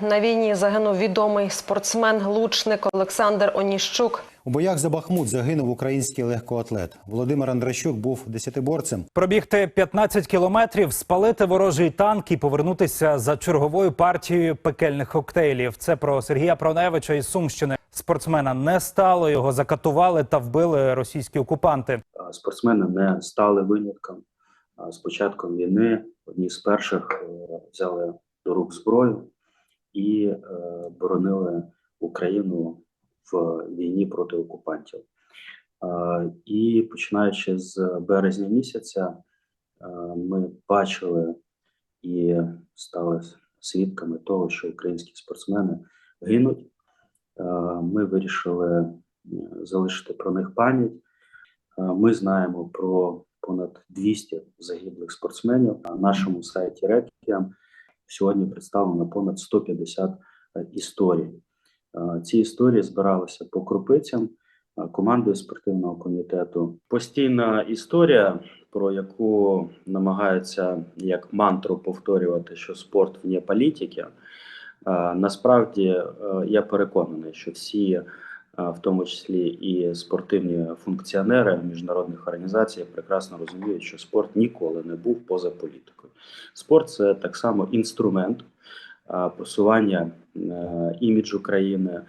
На війні загинув відомий спортсмен-лучник Олександр Оніщук. У боях за Бахмут загинув український легкоатлет. Володимир Андращук був десятиборцем. Пробігти 15 кілометрів, спалити ворожий танк і повернутися за черговою партією пекельних коктейлів. Це про Сергія Проневича із Сумщини. Спортсмена не стало. Його закатували та вбили російські окупанти. Спортсмени не стали винятком. З початком війни одні з перших е, взяли до рук зброю і е, боронили Україну в війні проти окупантів. Е, І починаючи з березня місяця, е, ми бачили і стали свідками того, що українські спортсмени гинуть. Ми вирішили залишити про них пам'ять. Ми знаємо про понад 200 загиблих спортсменів. На нашому сайті Рекіям сьогодні представлено понад 150 е, історій. Е, Ці історії збиралися по крупицям е, командою спортивного комітету. Постійна історія, про яку намагаються як мантру повторювати, що спорт вне політики. Насправді я переконаний, що всі в тому числі і спортивні функціонери міжнародних організацій прекрасно розуміють, що спорт ніколи не був поза політикою. Спорт це так само інструмент просування е, іміджу країни,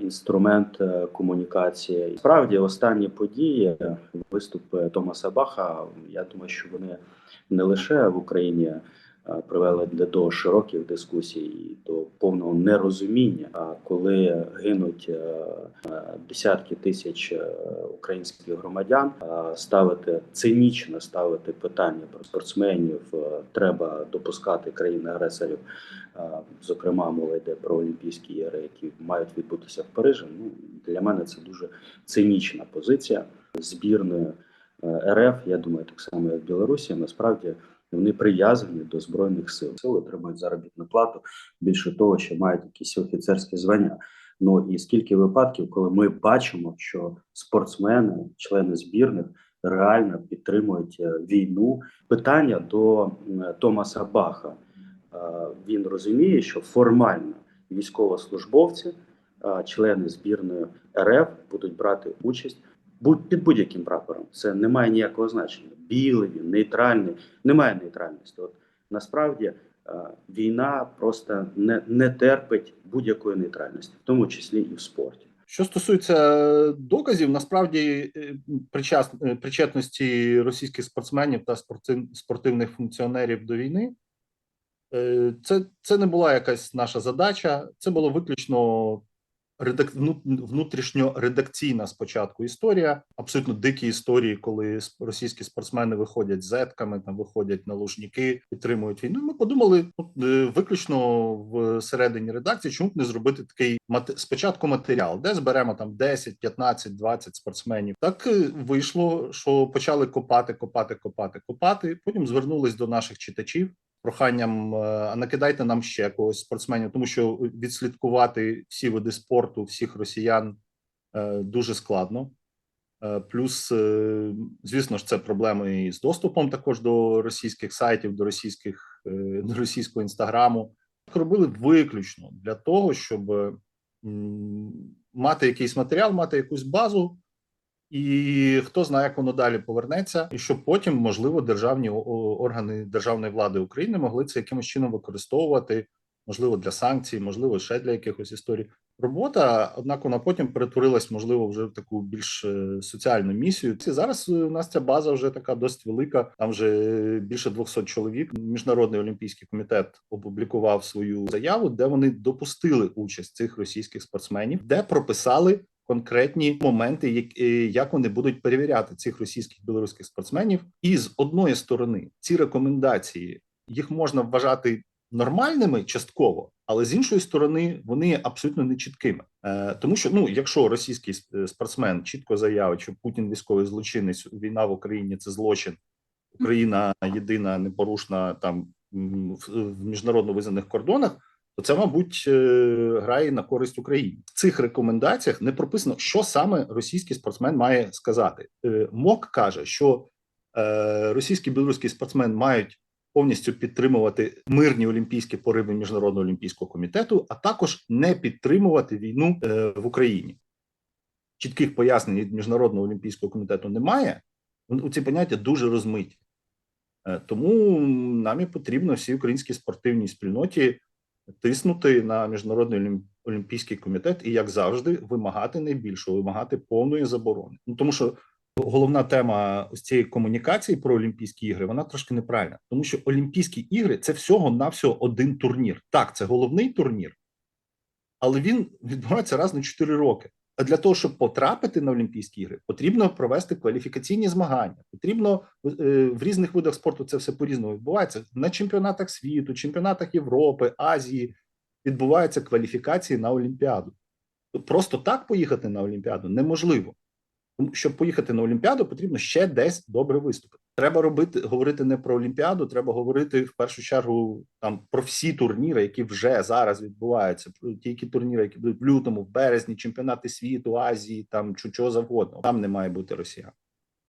інструмент е, комунікації. Справді, останні події, виступи Томаса Баха, я думаю, що вони не лише в Україні привели до широких дискусій до повного нерозуміння. А коли гинуть е, е, десятки тисяч е, українських громадян, ставити цинічно ставити питання про спортсменів, треба допускати країни агресорів. Зокрема, мова йде про Олімпійські ігри, які мають відбутися в Парижі. Ну для мене це дуже цинічна позиція збірної РФ. Я думаю, так само як Білорусі. Насправді вони прив'язані до збройних сил. Сили отримують заробітну плату. Більше того, що мають якісь офіцерські звання. Ну і скільки випадків, коли ми бачимо, що спортсмени, члени збірних реально підтримують е, війну. Питання до Томаса Баха. Е, Він розуміє, що формально військовослужбовці, е, члени збірної РФ будуть брати участь будь під будь-яким прапором. Це не має ніякого значення. Білий нейтральний, немає нейтральності. От насправді е, війна просто не, не терпить будь-якої нейтральності, в тому числі і в спорті. Що стосується доказів, насправді е, причас, е, причетності російських спортсменів та спортив, спортивних функціонерів до війни, е, це, це не була якась наша задача, це було виключно внутрішньоредакційна спочатку історія. Абсолютно дикі історії, коли російські спортсмени виходять зетками, там виходять на лужники, підтримують війну. Ми подумали ну, е, виключно в середині редакції, чому б не зробити такий спочатку матеріал, де зберемо там 10, 15, 20 спортсменів. Так е, вийшло, що почали копати, копати, копати, копати. Потім звернулись до наших читачів проханням: е, а накидайте нам ще когось спортсменів, тому що відслідкувати всі види спорту, всіх росіян е, дуже складно. Е, Плюс, звісно ж, це проблеми і з доступом також до російських сайтів, до російських до російського інстаграму. Робили виключно для того, щоб мати якийсь матеріал, мати якусь базу, і хто знає, як воно далі повернеться, і щоб потім, можливо, державні органи державної влади України могли це якимось чином використовувати, можливо, для санкцій, можливо, ще для якихось історій. Робота, однак, вона потім перетворилась, можливо, вже в таку більш е, соціальну місію. І зараз у нас ця база вже така досить велика. Там вже більше 200 чоловік. Міжнародний олімпійський комітет опублікував свою заяву, де вони допустили участь цих російських спортсменів, де прописали конкретні моменти, е, як вони будуть перевіряти цих російських білоруських спортсменів. І з одної сторони ці рекомендації їх можна вважати нормальними частково, але з іншої сторони вони абсолютно нечіткими. Е, тому що ну, якщо російський спортсмен чітко заявить, що Путін військовий злочинець, війна в Україні це злочин, Україна єдина непорушна там в міжнародно визнаних кордонах. То це, мабуть, е, грає на користь Україні. В цих рекомендаціях не прописано, що саме російський спортсмен має сказати. Е, МОК каже, що е, російський білоруський спортсмен мають повністю підтримувати мирні олімпійські пориви міжнародного олімпійського комітету, а також не підтримувати війну в Україні. Чітких пояснень від міжнародного олімпійського комітету немає. У ці поняття дуже розмиті. Тому нам і потрібно всій українській спортивній спільноті тиснути на міжнародний олімпійський комітет і, як завжди, вимагати найбільшого, вимагати повної заборони. Ну тому що головна тема ось цієї комунікації про Олімпійські ігри вона трошки неправильна, тому що Олімпійські ігри це всього навсього один турнір. Так, це головний турнір, але він відбувається раз на 4 роки. Для того, щоб потрапити на Олімпійські ігри, потрібно провести кваліфікаційні змагання. Потрібно е, в різних видах спорту це все по-різному відбувається. На чемпіонатах світу, чемпіонатах Європи, Азії відбуваються кваліфікації на Олімпіаду. Просто так поїхати на Олімпіаду неможливо. Тому, Щоб поїхати на Олімпіаду, потрібно ще десь добре виступити. Треба робити говорити не про Олімпіаду, треба говорити в першу чергу там про всі турніри, які вже зараз відбуваються. Про ті які турніри, які будуть в лютому, в березні, чемпіонати світу, Азії, там чи чого завгодно. Там не має бути Росія.